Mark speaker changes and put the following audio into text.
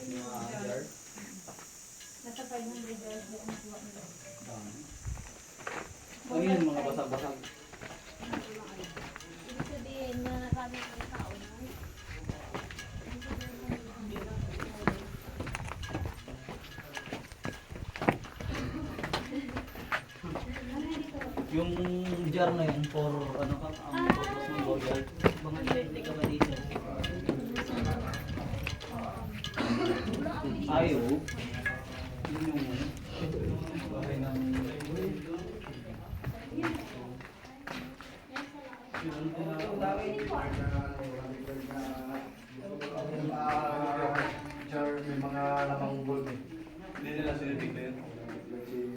Speaker 1: Mga jar.
Speaker 2: Nasa 500 dollars ang nakuha nila.
Speaker 1: Ano yun, mga basag-basag?
Speaker 2: Ibig sabihin na nagamit ng tao na.
Speaker 1: Yung jar na yun for ano ka, ang purpose ng boyal. Mga ka Ayaw. Yun yung. Bahay ng...
Speaker 3: May mga lamang gold eh. Hindi nila sinitig na yun.